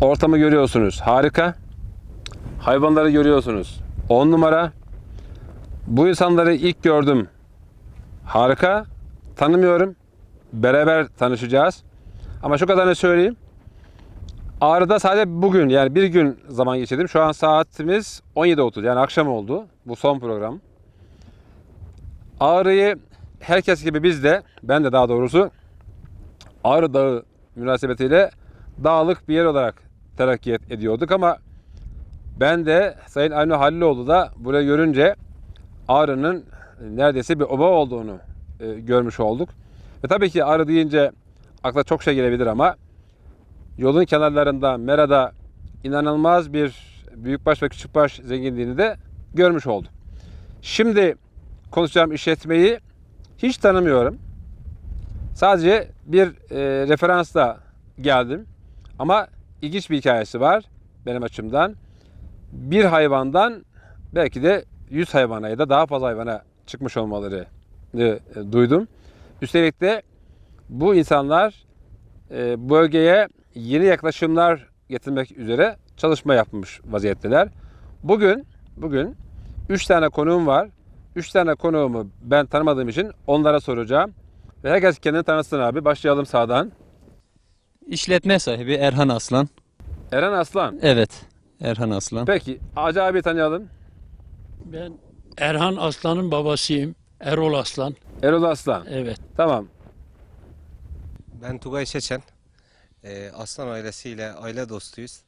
Ortamı görüyorsunuz. Harika. Hayvanları görüyorsunuz. 10 numara. Bu insanları ilk gördüm. Harika. Tanımıyorum. Beraber tanışacağız. Ama şu kadarını söyleyeyim. Ağrı'da sadece bugün yani bir gün zaman geçirdim. Şu an saatimiz 17.30 yani akşam oldu. Bu son program. Ağrı'yı herkes gibi biz de ben de daha doğrusu Ağrı Dağı münasebetiyle dağlık bir yer olarak terakki ediyorduk ama ben de Sayın Avni Haliloğlu da burayı görünce Ağrı'nın neredeyse bir oba olduğunu e, görmüş olduk. Ve tabii ki Ağrı deyince akla çok şey gelebilir ama yolun kenarlarında Mera'da inanılmaz bir büyükbaş ve küçükbaş zenginliğini de görmüş olduk. Şimdi konuşacağım işletmeyi hiç tanımıyorum. Sadece bir e, referansla geldim. Ama ilginç bir hikayesi var benim açımdan. Bir hayvandan belki de 100 hayvana ya da daha fazla hayvana çıkmış olmaları e, duydum. Üstelik de bu insanlar e, bölgeye yeni yaklaşımlar getirmek üzere çalışma yapmış vaziyetteler. Bugün bugün 3 tane konuğum var. 3 tane konuğumu ben tanımadığım için onlara soracağım. Ve herkes kendini tanısın abi. Başlayalım sağdan. İşletme sahibi Erhan Aslan. Eren Aslan. Evet, Erhan Aslan. Peki Hacı abi tanıyalım. Ben Erhan Aslan'ın babasıyım. Erol Aslan. Erol Aslan. Evet. Tamam. Ben Tugay Çeçen. Ee, Aslan ailesiyle aile dostuyuz.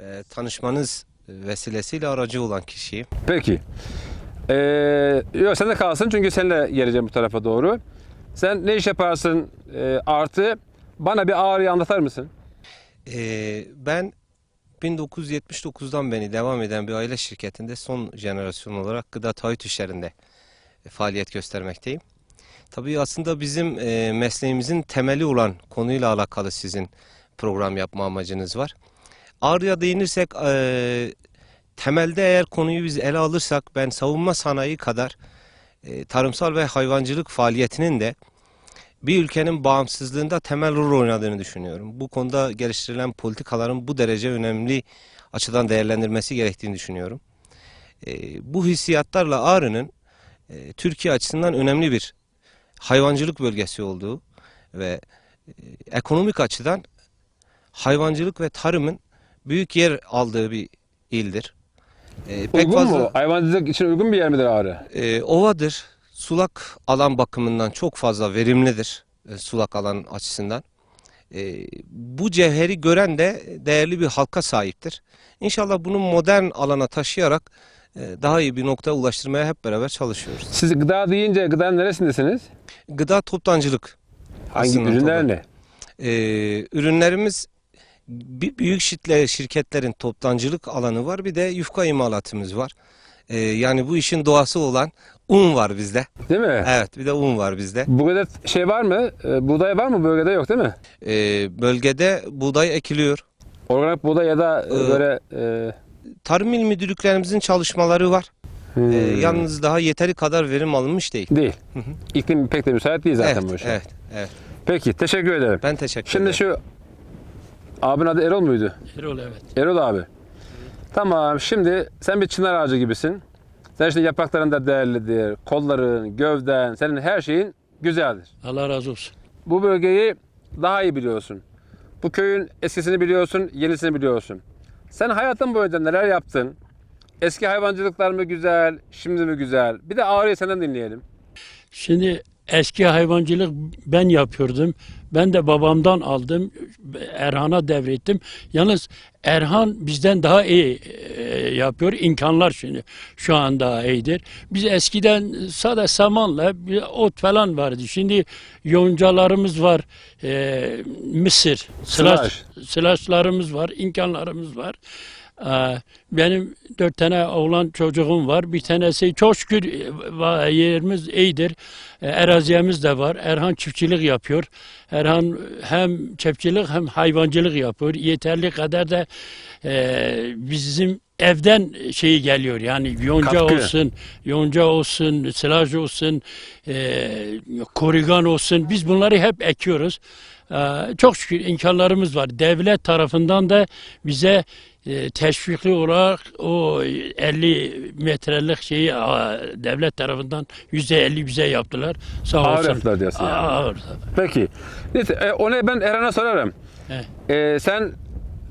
Ee, tanışmanız vesilesiyle aracı olan kişiyim. Peki. Ee, yok sen de kalsın çünkü seninle geleceğim bu tarafa doğru. Sen ne iş yaparsın Ee, artı bana bir ağrıyı anlatar mısın? Ee, ben 1979'dan beri devam eden bir aile şirketinde son jenerasyon olarak gıda taahhüt işlerinde e, faaliyet göstermekteyim. Tabii aslında bizim e, mesleğimizin temeli olan konuyla alakalı sizin program yapma amacınız var. Ağrı'ya değinirsek e, temelde eğer konuyu biz ele alırsak ben savunma sanayi kadar e, tarımsal ve hayvancılık faaliyetinin de bir ülkenin bağımsızlığında temel rol oynadığını düşünüyorum. Bu konuda geliştirilen politikaların bu derece önemli açıdan değerlendirmesi gerektiğini düşünüyorum. E, bu hissiyatlarla Ağrı'nın e, Türkiye açısından önemli bir hayvancılık bölgesi olduğu ve e, ekonomik açıdan hayvancılık ve tarımın büyük yer aldığı bir ildir. E, pek uygun fazla mu? Hayvancılık için uygun bir yer midir Ağrı? e, ovadır. Sulak alan bakımından çok fazla verimlidir. e, sulak alan açısından. E, bu cevheri gören de değerli bir halka sahiptir. İnşallah bunu modern alana taşıyarak e, daha iyi bir noktaya ulaştırmaya hep beraber çalışıyoruz. Siz gıda deyince gıdanın neresindesiniz? Gıda toptancılık. Hangi aslında ürünler tabii. ne? Ee, ürünlerimiz bi- büyük şirketlerin toptancılık alanı var. Bir de yufka imalatımız var. Ee, yani bu işin doğası olan un var bizde. Değil mi? Evet bir de un var bizde. Bu kadar şey var mı? Ee, buğday var mı bölgede yok değil mi? Ee, bölgede buğday ekiliyor. Organik buğday ya da e, böyle e, Tarım il müdürlüklerimizin çalışmaları var. hmm, Ee, yalnız daha yeteri kadar verim alınmış değil. değil. İklim pek de müsait değil zaten evet, bu işe. evet, evet. Peki teşekkür ederim. Ben teşekkür Şimdi ederim. şu abin adı Erol muydu? Erol evet. Erol abi. Tamam şimdi sen bir çınar ağacı gibisin. Sen işte yaprakların da değerlidir. Kolların, gövden, senin her şeyin güzeldir. Allah razı olsun. Bu bölgeyi daha iyi biliyorsun. Bu köyün eskisini biliyorsun, yenisini biliyorsun. Sen hayatın boyunca neler yaptın? Eski hayvancılıklar mı güzel, şimdi mi güzel? Bir de Ağrı'yı senden dinleyelim. Şimdi eski hayvancılık ben yapıyordum. Ben de babamdan aldım. Erhan'a devrettim. Yalnız Erhan bizden daha iyi e, yapıyor. İmkanlar şimdi şu an daha iyidir. Biz eskiden sadece samanla bir ot falan vardı. Şimdi yoncalarımız var. E, mısır, Sılaç. sılaç, sılaçlarımız var, imkanlarımız var. Ee, Benim dört tane oğlan çocuğum var. Bir tanesi çok şükür e, yerimiz iyidir. E, Eraziyemiz de var. Erhan çiftçilik yapıyor. Erhan hem çiftçilik hem hayvancılık yapıyor. Yeterli kadar da e, bizim evden şeyi geliyor. Yani yonca Katkı. olsun, yonca olsun, silaj olsun, e, korigan olsun. Biz bunları hep ekiyoruz. Ee, çok şükür imkanlarımız var. Devlet tarafından da bize e, teşvikli olarak o 50 metrelik şeyi a, devlet tarafından yüzde 50 bize yaptılar. Sağ Ağır olsun. yaptılar diyorsun yani. Ağır. Peki. Neyse, e, onu ben Erhan'a sorarım. He. E, sen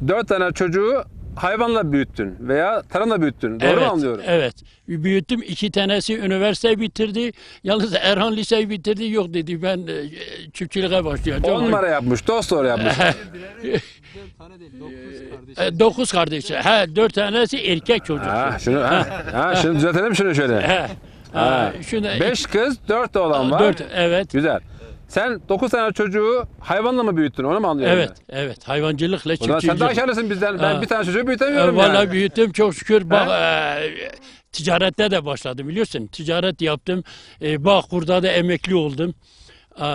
dört tane çocuğu hayvanla büyüttün veya tarımla büyüttün. Doğru evet, mu anlıyorum? Evet. Büyüttüm. iki tanesi üniversite bitirdi. Yalnız Erhan liseyi bitirdi. Yok dedi ben e, çiftçiliğe başlayacağım. On numara yapmış, dost doğru yapmış. E, dokuz kardeş. He, dört tanesi erkek çocuk. ha, şunu, ha, ha, şunu düzeltelim şunu şöyle. Ha. E, şunu, Beş kız, dört de olan var. Dört, evet. Güzel. Sen dokuz tane çocuğu hayvanla mı büyüttün? Onu mu anlıyorum? Evet, evet. Hayvancılıkla ben? Zaman sen daha çiftçilik. karlısın bizden. Ben Ha. bir tane çocuğu E, büyütemiyorum Vallahi yani. büyüttüm çok şükür. Bak, e, ticarette de başladım biliyorsun. Ticaret yaptım. E, Bağkur'da da emekli oldum. E,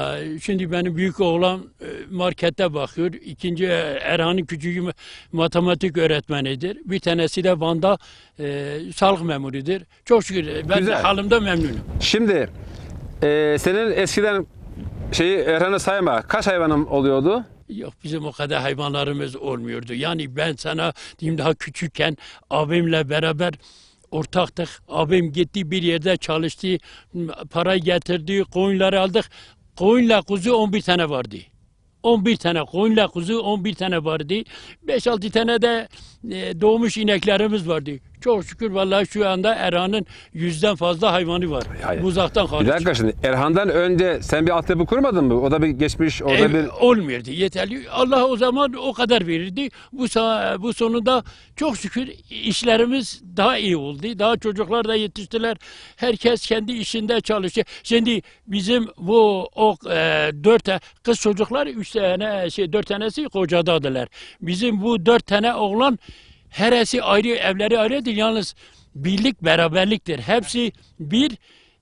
şimdi benim büyük oğlan e, markette bakıyor. İkinci e, Erhan'ın küçüğü ma- matematik öğretmenidir. Bir tanesi de Van'da e, sağlık memurudur. Çok şükür e, ben de Güzel. halimde memnunum. Şimdi e, senin eskiden şeyi Erhan'ı sayma. Kaç hayvanın oluyordu? Yok bizim o kadar hayvanlarımız olmuyordu. Yani ben sana diyeyim daha küçükken abimle beraber ortaktık. Abim gitti bir yerde çalıştı. Para getirdi. Koyunları aldık. Koyunla kuzu 11 tane vardı. 11 tane koyunla kuzu 11 tane vardı. 5-6 tane de e, doğmuş ineklerimiz vardı. Çok şükür vallahi şu anda Erhan'ın yüzden fazla hayvanı var. Hayır. Buzaktan Bir hariç. dakika şimdi. Erhan'dan önce sen bir altyapı kurmadın mı? O da bir geçmiş, orada Ev bir... olmuyordu yeterli. Allah o zaman o kadar verirdi. Bu bu sonunda çok şükür işlerimiz daha iyi oldu. Daha çocuklar da yetiştiler. Herkes kendi işinde çalışıyor. Şimdi bizim bu o e, dört ta- kız çocuklar üç tane şey dört tanesi kocadadılar. Bizim bu dört tane oğlan heresi ayrı evleri ayrı değil yalnız birlik beraberliktir. Hepsi bir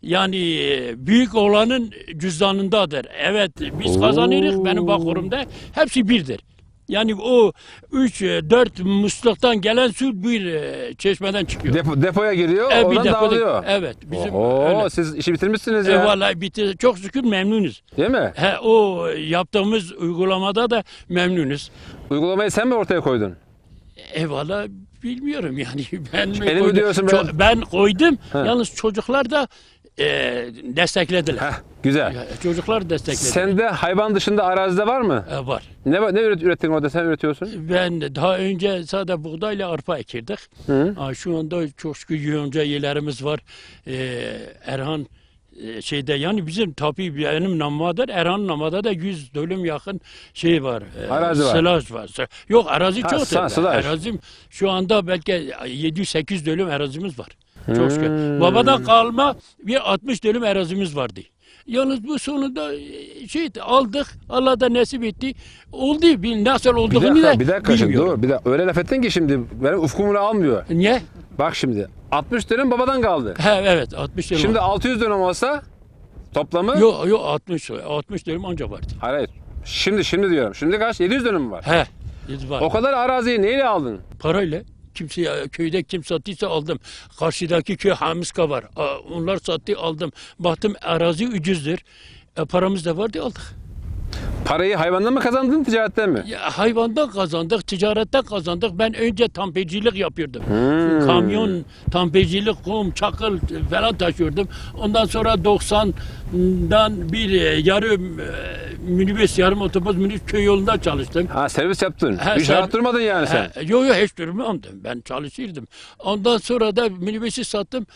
yani e, büyük olanın cüzdanındadır. Evet biz kazanırız benim bakırımda hepsi birdir. Yani o üç, e, dört musluktan gelen su bir e, çeşmeden çıkıyor. Depo, depoya giriyor, E, bir oradan depoda- dağılıyor. Evet bizim Oho, öyle. siz işi bitirmişsiniz E, ya. vallahi bitti. Çok şükür memnunuz. Değil mi? He, o yaptığımız uygulamada da memnunuz. Uygulamayı sen mi ortaya koydun? E valla bilmiyorum yani. Ben mi mi koydum? diyorsun Ço- ben? ben koydum. Yalnız çocuklar da e, desteklediler. Heh, güzel. Ya, Çocuklar destekledi. Sende hayvan dışında arazide var mı? E, var. Ne ne üret, ürettin orada sen üretiyorsun? Ben de daha önce sadece buğdayla arpa ekirdik. Hı. Aa, şu anda çok şükür yonca yerlerimiz var. Ee, Erhan e, şeyde yani bizim tabii benim namadır. Erhan namada da 100 dönüm yakın şey var. e, Arazi var. Var. Yok arazi Ha, çok. Arazim şu anda belki 700-800 dönüm arazimiz var. Çok Hmm. şükür. Babadan kalma bir 60 dönüm arazimiz vardı. Yalnız bu sonunda e, şey aldık. Allah da nasip etti. Oldu. Bir nasıl Bir olduğunu dakika, da bir dakika şimdi dur. Bir dakika. Öyle laf ettin ki şimdi benim ufkumu almıyor. Niye? Bak şimdi 60 dönüm babadan kaldı. He, evet 60 dönüm. Şimdi 600 dönüm olsa toplamı? Yok yok 60 60 dönüm anca vardı. Hayır, hayır. Şimdi şimdi diyorum. Şimdi kaç? 700 dönüm var? He. Biz var. O kadar araziyi neyle aldın? Parayla kimse köyde kim sattıysa aldım. Karşıdaki köy Hamiska var. Onlar sattı aldım. Baktım arazi ucuzdur. E, paramız da vardı aldık. Parayı hayvandan mı kazandın, ticaretten mi? Ya, hayvandan kazandık, ticaretten kazandık. Ben önce tampecilik yapıyordum. Hmm. Kamyon, tampecilik, kum, çakıl falan taşıyordum. Ondan sonra 90'dan bir e, yarım e, minibüs, yarım otobüs minibüs köy yolunda çalıştım. Ha servis yaptın. Ha, Hiç rahat durmadın yani sen. Yok yok hiç durmamdım. Ben çalışırdım. Ondan sonra da minibüsü sattım.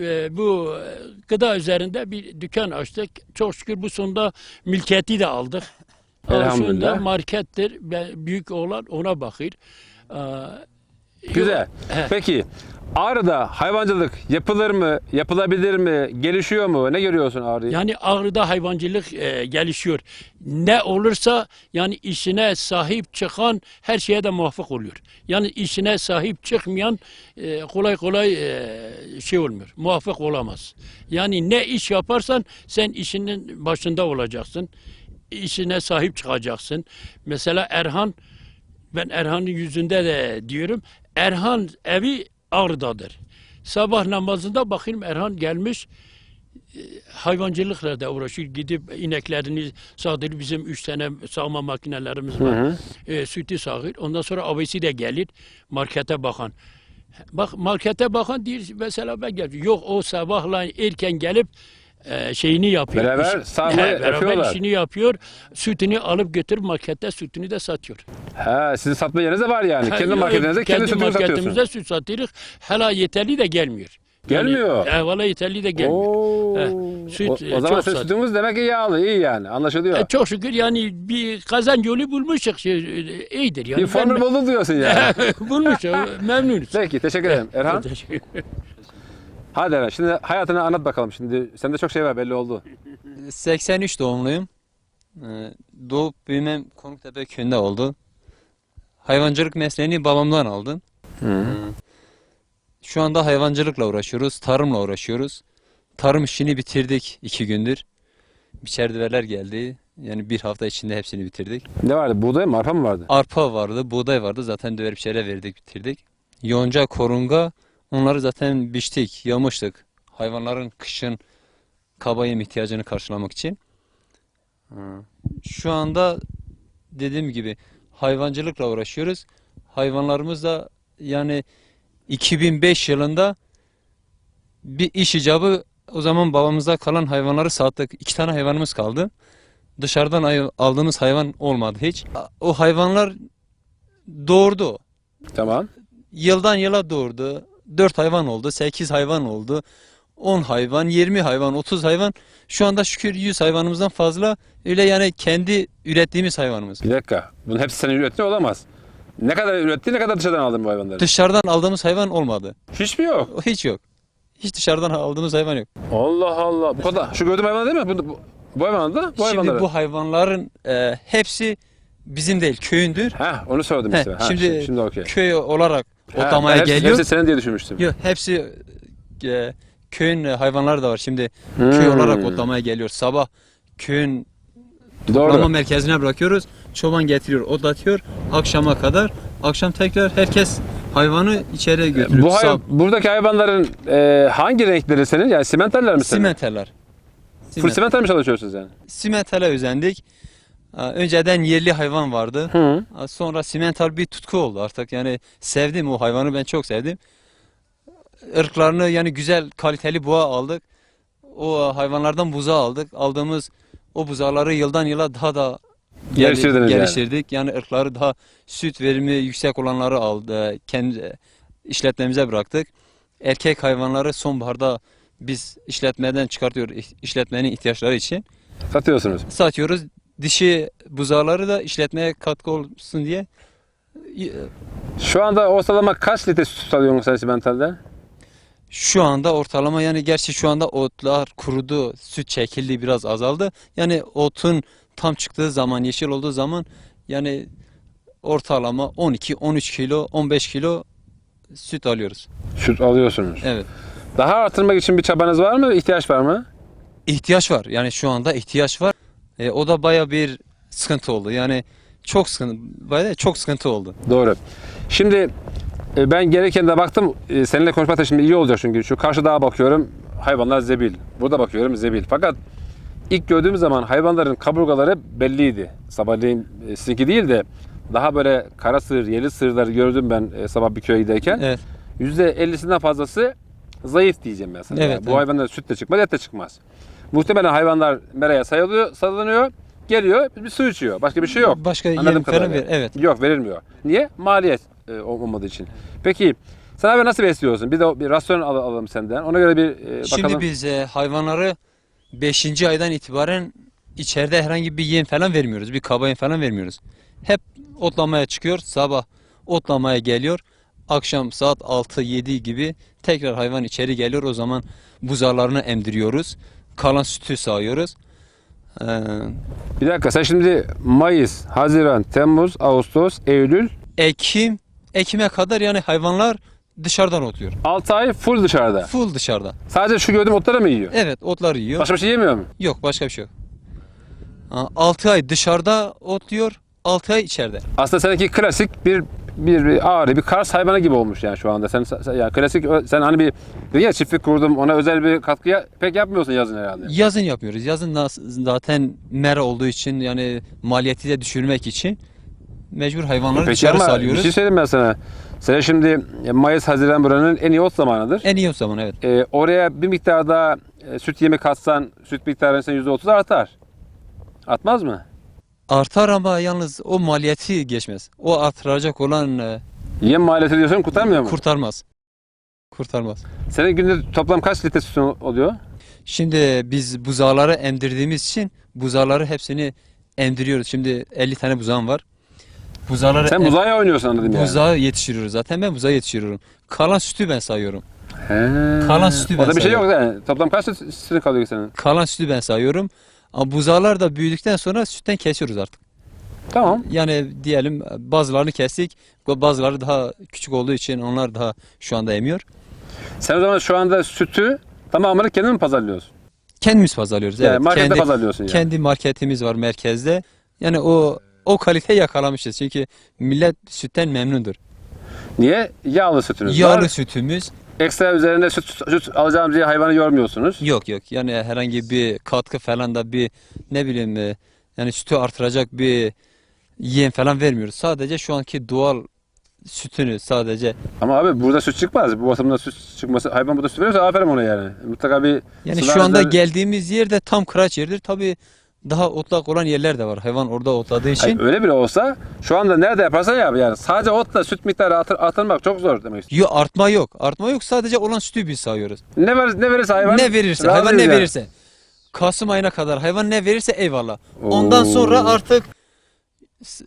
Ee, bu e, gıda üzerinde bir dükkan açtık. Çok şükür bu sonunda mülkiyeti de aldık. Elhamdülillah. Anda markettir. Büyük oğlan ona bakır. Aa, Güzel. Peki Ağrı'da hayvancılık yapılır mı, yapılabilir mi, gelişiyor mu? Ne görüyorsun Ağrı'yı? Yani Ağrı'da hayvancılık e, gelişiyor. Ne olursa yani işine sahip çıkan her şeye de muvaffak oluyor. Yani işine sahip çıkmayan e, kolay kolay e, şey olmuyor. Muvaffak olamaz. Yani ne iş yaparsan sen işinin başında olacaksın. İşine sahip çıkacaksın. Mesela Erhan ben Erhan'ın yüzünde de diyorum. Erhan evi Ağrı'dadır. Sabah namazında bakayım Erhan gelmiş hayvancılıkla da uğraşıyor. Gidip ineklerini sağdır. Bizim üç tane sağma makinelerimiz Hı var. hı. E, sütü sağır. Ondan sonra abisi de gelir markete bakan. Bak markete bakan diyor mesela ben gel. Yok o sabahla erken gelip e, şeyini yapıyor. Beraber İş- sağmayı He, beraber yapıyorlar. işini yapıyor. Sütünü alıp götürüp markette sütünü de satıyor. Ha, sizin satma yeriniz de var yani. Ha, Kendi marketinizde kendi sütünü marketimizde satıyorsun. süt satıyoruz. Hala yeterli de gelmiyor. Gelmiyor. Yani, e, valla yeterli de gelmiyor. Oo. He, süt, o, e, o zaman çok sat- sütünüz demek ki yağlı, iyi yani. Anlaşılıyor. E, çok şükür yani bir kazanç yolu bulmuşuz. Şey, e, iyidir yani. bir formül Ben- bulduk diyorsun yani. bulmuşuz. Memnunuz. Peki teşekkür ederim. Erhan. Teşekkür Hadi Erhan şimdi hayatını anlat bakalım. Şimdi sende çok şey var belli oldu. 83 doğumluyum. Ee, Doğup büyümem Konuktepe köyünde oldu. Hayvancılık mesleğini babamdan aldım. Ee, Şu anda hayvancılıkla uğraşıyoruz, tarımla uğraşıyoruz. Tarım işini bitirdik iki gündür. Biçerdiveler geldi. Yani bir hafta içinde hepsini bitirdik. Ne vardı? Buğday mı? Arpa mı vardı? Arpa vardı, buğday vardı. Zaten döver biçere verdik, bitirdik. Yonca, korunga onları zaten biçtik, yamıştık. Hayvanların kışın kaba yem ihtiyacını karşılamak için. Şu anda dediğim gibi hayvancılıkla uğraşıyoruz. Hayvanlarımız da yani 2005 yılında bir iş icabı o zaman babamızda kalan hayvanları sattık. İki tane hayvanımız kaldı. Dışarıdan aldığımız hayvan olmadı hiç. O hayvanlar doğurdu. Tamam. Yıldan yıla doğurdu. 4 hayvan oldu, 8 hayvan oldu. 10 hayvan, 20 hayvan, 30 hayvan. Şu anda şükür 100 hayvanımızdan fazla. Öyle yani kendi ürettiğimiz hayvanımız. Bir dakika. Bunun hepsi senin ürettiğin olamaz. Ne kadar üretti, ne kadar dışarıdan aldın bu hayvanları? Dışarıdan aldığımız hayvan olmadı. Hiç mi yok? Hiç yok. Hiç dışarıdan aldığımız hayvan yok. Allah Allah. Bu kadar. Şu gördüğüm hayvan değil mi? Bu, bu, bu hayvan da bu Şimdi hayvanları. bu hayvanların e, hepsi bizim değil, köyündür. Heh, onu sordum Heh, işte. Ha, şimdi- şimdi, okey. Köy olarak Ha, otlamaya hepsi, geliyor. Hepsi senin diye düşünmüştüm. Yok hepsi e, köyün hayvanları da var. Şimdi Hmm. köy olarak otlamaya geliyor. Sabah köyün Doğru. otlama merkezine bırakıyoruz. Çoban getiriyor, otlatıyor akşama kadar. Akşam tekrar herkes hayvanı içeriye götürüyor. Bu hay- buradaki hayvanların e, hangi renkleri senin? Yani simenterler mi senin? simenteler. Full Siment. simenter mi çalışıyorsunuz yani? Simentale özendik. Önceden yerli hayvan vardı. Hı. Sonra simental bir tutku oldu artık. Yani sevdim o hayvanı ben çok sevdim. Irklarını yani güzel kaliteli buğa aldık. O hayvanlardan buzağı aldık. Aldığımız o buzağları yıldan yıla daha da gel- Geliştirdiniz yani. geliştirdik. Yani. ırkları daha süt verimi yüksek olanları aldı. Kendi işletmemize bıraktık. Erkek hayvanları sonbaharda biz işletmeden çıkartıyor işletmenin ihtiyaçları için Satıyorsunuz. satıyoruz. Dişi buzağları da işletmeye katkı olsun diye Şu anda ortalama kaç litre süt alıyorsun sen simentalden? Şu anda ortalama yani gerçi şu anda otlar kurudu, süt çekildi biraz azaldı. Yani otun tam çıktığı zaman, yeşil olduğu zaman yani ortalama 12-13 kilo, 15 kilo süt alıyoruz. Süt alıyorsunuz. Evet. Daha artırmak için bir çabanız var mı? İhtiyaç var mı? İhtiyaç var. Yani şu anda ihtiyaç var. E, o da baya bir sıkıntı oldu. Yani çok sıkıntı, baya çok sıkıntı oldu. Doğru. Şimdi e, ben gereken de baktım e, seninle konuşmak da şimdi iyi olacak çünkü şu karşı dağa bakıyorum hayvanlar zebil. Burada bakıyorum zebil. Fakat ilk gördüğüm zaman hayvanların kaburgaları belliydi. Sabahleyin e, sizinki değil de daha böyle kara sığır, yeli sığırları gördüm ben e, sabah bir köye giderken. Evet. %50'sinden fazlası zayıf diyeceğim sana. Evet, Yani bu evet. hayvanlar süt de çıkmaz, et de çıkmaz. Muhtemelen hayvanlar meraya sayılıyor, salınıyor, geliyor, bir su içiyor. Başka bir şey yok. Başka Anladığım yem falan kadarıyla. ver. Evet. Yok verilmiyor. Niye? Maliyet e, olmadığı için. Peki sen abi nasıl besliyorsun? Bir de bir rasyon al- alalım senden. Ona göre bir e, bakalım. Şimdi biz e, hayvanları 5. aydan itibaren içeride herhangi bir yem falan vermiyoruz. Bir kaba yem falan vermiyoruz. Hep otlamaya çıkıyor. Sabah otlamaya geliyor. Akşam saat 6-7 gibi tekrar hayvan içeri geliyor. O zaman buzağlarını emdiriyoruz. Kalan sütü sağıyoruz. Ee, Bir dakika sen şimdi Mayıs, Haziran, Temmuz, Ağustos, Eylül Ekim, Ekim'e kadar yani hayvanlar dışarıdan otluyor. 6 ay full dışarıda. Full dışarıda. Sadece şu gördüğüm otları mı yiyor? Evet otlar yiyor. Başka bir şey yemiyor mu? Yok başka bir şey yok. 6 ay dışarıda otluyor, 6 ay içeride. Aslında seninki klasik bir bir, ağrı, bir kars hayvanı gibi olmuş yani şu anda. Sen, sen yani klasik sen hani bir ya çiftlik kurdum ona özel bir katkı ya- pek yapmıyorsun yazın herhalde. Yazın yapmıyoruz. Yazın zaten mera olduğu için yani maliyeti de düşürmek için mecbur hayvanları Peki dışarı ama salıyoruz. bir şey söyleyeyim ben sana. Sen şimdi Mayıs, Haziran buranın en iyi ot zamanıdır. En iyi o zaman evet. Ee, oraya bir miktar daha e, süt yemi katsan süt miktarı sen %30 artar. Atmaz mı? Artar ama yalnız o maliyeti geçmez. O artıracak olan e, Yem maliyeti diyorsun kurtarmıyor mu? kurtarmaz. Kurtarmaz. Senin günde toplam kaç litre sütün oluyor? Şimdi biz buzağları emdirdiğimiz için buzağları hepsini emdiriyoruz. Şimdi 50 tane buzağım var. Buzağları Sen em- buzağa oynuyorsun anladım yani. buzağı yetiştiriyoruz zaten ben buzağı yetiştiriyorum. Kalan sütü ben sayıyorum. He. Kalan sütü ben O da bir şey yok sayıyorum. yani. Toplam kaç süt sütün kalıyor senin? Kalan sütü ben sayıyorum. Ama buzağlar da büyüdükten sonra sütten kesiyoruz artık. Tamam. Yani diyelim bazılarını kestik. Bazıları daha küçük olduğu için onlar daha şu anda emiyor. Sen o zaman şu anda sütü tamamını kendin mi pazarlıyorsun? Kendimiz pazarlıyoruz. Yani evet. markette kendi, pazarlıyorsun yani. kendi marketimiz var merkezde. Yani o o kalite yakalamışız. Çünkü millet sütten memnundur. Niye? Yağlı sütünüz Yağlı var. sütümüz Ekstra üzerinde süt, süt alacağım diye hayvanı yormuyorsunuz. yok yok. Yani herhangi bir katkı falan da bir ne bileyim e, yani sütü artıracak bir yem falan vermiyoruz. Sadece şu anki doğal sütünü sadece Ama abi burada süt çıkmaz. Bu ortamda süt çıkması, hayvan burada süt veriyorsa aferin ona yani. Mutlaka bir yani şu anda geldiğimiz yer de tam kıraç yerdir. Tabi daha otlak olan yerler de var. Hayvan orada otladığı için. Hayır, öyle bile olsa şu anda nerede yaparsan yap yani. Sadece otla süt miktarı artır, artırmak çok zor demek. Yok artma yok. Artma yok. Sadece olan sütü biz sayıyoruz. Ne, ver, ne verirse hayvan ne verirse, hayvan ne yani. verirse. Kasım ayına kadar hayvan ne verirse eyvallah. Ondan Oo. sonra artık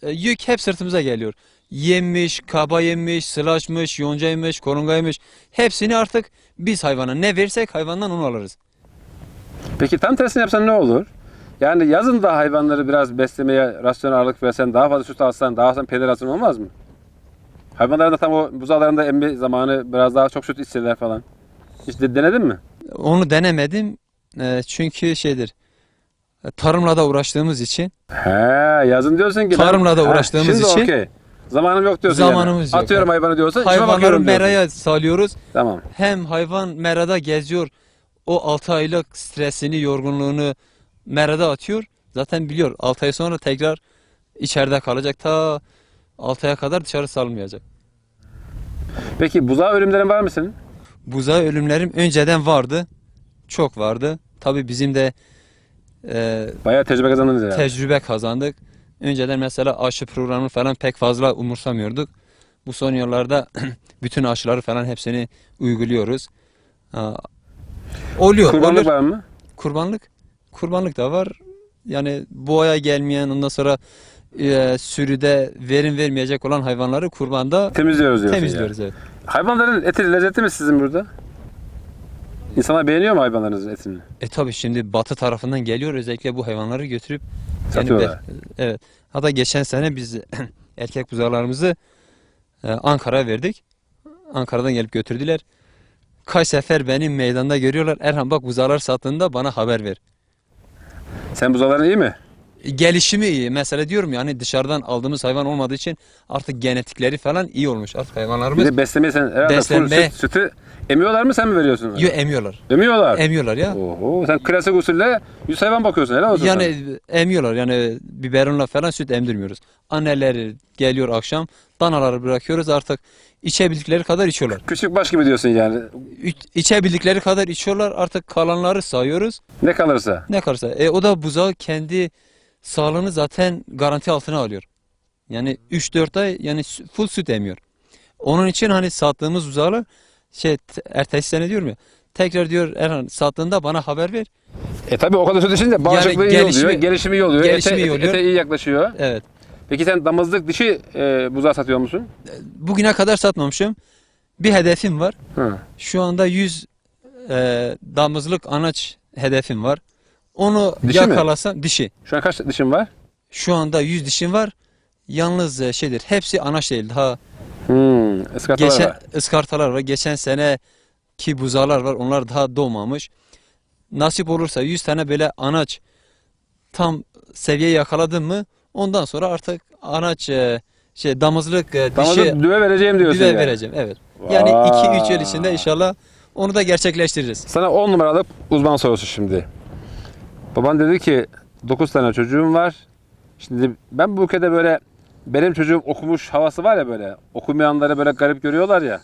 e, yük hep sırtımıza geliyor. Yemiş, kaba yemiş, sılaşmış, yoncaymış, korungaymış. Hepsini artık biz hayvana ne verirsek hayvandan onu alırız. Peki tam tersini yapsan ne olur? Yani yazın da hayvanları biraz beslemeye rasyonel ağırlık versen, daha fazla süt alsan, daha fazla peynir alsan olmaz mı? Hayvanların da tam o buzağlarında emmi zamanı biraz daha çok süt içseler falan. Hiç de- denedin mi? Onu denemedim. E, çünkü şeydir. e, Tarımla da uğraştığımız için He, yazın diyorsun ki. Tarımla da Ha, uğraştığımız şimdi için- okey. Zamanım yok diyorsun Zamanımız yani. yok. Atıyorum hayvanı diyorsan işime hayvanları bakıyorum diyorsun. meraya salıyoruz. Tamam. hem hayvan merada geziyor. O 6 aylık stresini, yorgunluğunu merada atıyor. Zaten biliyor 6 ay sonra tekrar içeride kalacak. Ta 6 aya kadar dışarı salınmayacak. Peki buzağı ölümlerin var mı senin? Buzağı ölümlerim önceden vardı. Çok vardı. Tabi bizim de e, Bayağı tecrübe kazandınız yani. tecrübe kazandık. Önceden mesela aşı programını falan pek fazla umursamıyorduk. Bu son yıllarda bütün aşıları falan hepsini uyguluyoruz. Ha, oluyor. Kurbanlık oluyor. var mı? Kurbanlık. Kurbanlık da var. Yani boğaya gelmeyen ondan sonra e, sürüde verim vermeyecek olan hayvanları kurbanda Temizliyoruz diyorsun temizliyoruz. yani. Evet. Hayvanların eti lezzetli mi sizin burada? İnsanlar beğeniyor mu hayvanlarınızın etini? E tabi şimdi batı tarafından geliyor özellikle bu hayvanları götürüp yani Satıyorlar. be- evet. Hatta geçen sene biz erkek buzağlarımızı e, Ankara'ya verdik. Ankara'dan gelip götürdüler. Kaç sefer beni meydanda görüyorlar. Erhan bak buzağlar sattığında bana haber ver. Sen buzağların iyi mi? gelişimi iyi. Mesela diyorum yani dışarıdan aldığımız hayvan olmadığı için artık genetikleri falan iyi olmuş. Artık Bir hayvanlarımız de beslemeyi sen herhalde Beslenme- full süt, sütü emiyorlar mı sen mi veriyorsun? yo, emiyorlar. Emiyorlar. Emiyorlar ya. Oho sen klasik usulle yüz hayvan bakıyorsun helal olsun. Yani emiyorlar yani biberonla falan süt emdirmiyoruz. Anneleri geliyor akşam danaları bırakıyoruz artık içebildikleri kadar içiyorlar. Küçük baş gibi diyorsun yani. Üç- İçebildikleri kadar içiyorlar artık kalanları sayıyoruz. Ne kalırsa. Ne kalırsa. E, o da buzağı kendi sağlığını zaten garanti altına alıyor. Yani 3-4 ay yani sü- full süt emiyor. Onun için hani sattığımız buzağlar şey ertesi sene diyorum ya tekrar diyor Erhan sattığında bana haber ver. E tabi o kadar içince bağışıklığı iyi gelişimi- oluyor, gelişimi iyi oluyor, gelişimi ete, iyi oluyor. ete iyi yaklaşıyor. Evet. Peki sen damızlık dişi e, buzağı satıyor musun? Bugüne kadar satmamışım. Bir hedefim var. Hı. Şu anda 100 e, damızlık anaç hedefim var. Onu Dişi mi? yakalasam dişi. Şu an kaç dişin var? Şu anda 100 dişim var. Yalnız e, şeydir. Hepsi anaç değil. Daha Hmm, ıskartalar geçen var. ıskartalar var. Geçen sene ki buzağlar var. Onlar daha doğmamış. Nasip olursa 100 tane böyle anaç tam seviye yakaladım mı ondan sonra artık anaç e, şey damızlık e, Damızda dişi düve vereceğim diyorsun düve yani. vereceğim. Evet. Yani Vay. 2-3 yıl içinde inşallah onu da gerçekleştiririz. Sana 10 numaralı uzman sorusu şimdi. Baban dedi ki 9 tane çocuğum var. Şimdi ben bu ülkede böyle benim çocuğum okumuş havası var ya böyle. Okumayanları böyle garip görüyorlar ya.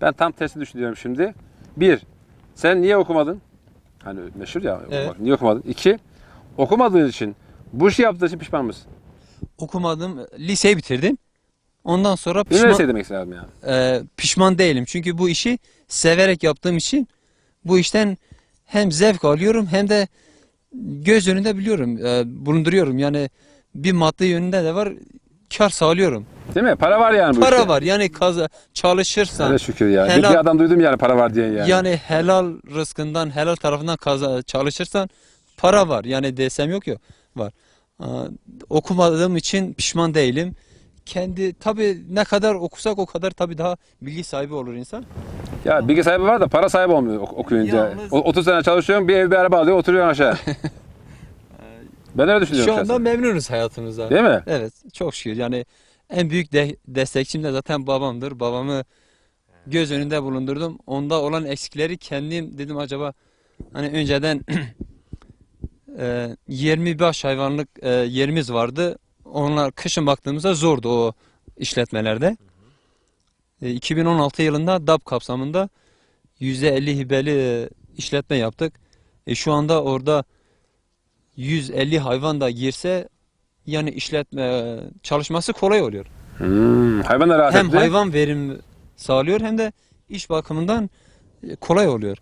Ben tam tersini düşünüyorum şimdi. Bir, sen niye okumadın? Hani meşhur ya okumak. Evet. Niye okumadın? İki, okumadığın için bu işi yaptığın için pişman mısın? Okumadım, liseyi bitirdim. Ondan sonra pişman, Üniversite demek istedim yani. e, pişman değilim. Çünkü bu işi severek yaptığım için bu işten hem zevk alıyorum hem de göz önünde biliyorum, e, bulunduruyorum. Yani bir maddi yönünde de var, kar sağlıyorum. Değil mi? Para var yani bu Para işte. var yani kaza, çalışırsan, Hele şükür ya. Helal- Bir adam duydum yani para var diyen yani. yani. helal rızkından, helal tarafından kaza, çalışırsan para var. Yani desem yok yok, var. Aa, okumadığım için pişman değilim. Kendi tabi ne kadar okusak o kadar tabi daha bilgi sahibi olur insan. Ya bilgi sahibi var da para sahibi olmuyor ok- okuyunca. Yalnız- O- 30 sene çalışıyorsun bir ev bir araba alıyor oturuyorsun aşağı. ben öyle düşünüyorum Şu anda şahsen. memnunuz hayatımızda. Değil mi? Evet çok şükür yani en büyük de destekçim de zaten babamdır. Babamı göz önünde bulundurdum. Onda olan eksikleri kendim dedim acaba hani önceden e, 20 baş hayvanlık e, yerimiz vardı. Onlar kışın baktığımızda zordu o işletmelerde. E, 2016 yılında DAP kapsamında %50 hibeli e, işletme yaptık. E, şu anda orada 150 hayvan da girse yani işletme çalışması kolay oluyor. Hmm, hayvan da rahat Hem etti. hayvan verim sağlıyor hem de iş bakımından e, kolay oluyor.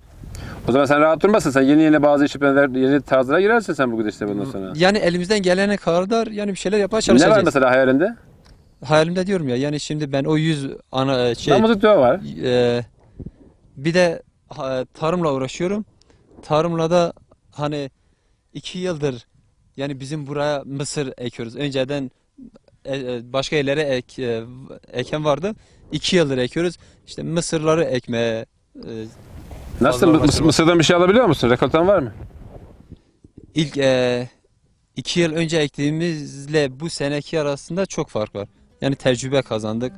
O zaman sen rahat durmasın. Sen yeni yeni bazı işletmeler, yeni tarzlara girersin sen bugün işte bundan sonra. Yani elimizden gelene kadar yani bir şeyler yapmaya Ne çalışacağız. var mesela hayalinde? Hayalimde diyorum ya yani şimdi ben o 100 ana e, şey Damızlık düve var. e, bir de tarımla uğraşıyorum. Tarımla da hani iki yıldır yani bizim buraya mısır ekiyoruz. Önceden e, e, başka yerlere ek, e, eken vardı. İki yıldır ekiyoruz. İşte mısırları ekmeye Nasıl? Fazla Mı- uğraştırma. Mısır'dan bir şey alabiliyor musun? Rekoltan var mı? ilk e, iki yıl önce ektiğimizle bu seneki arasında çok fark var. Yani tecrübe kazandık.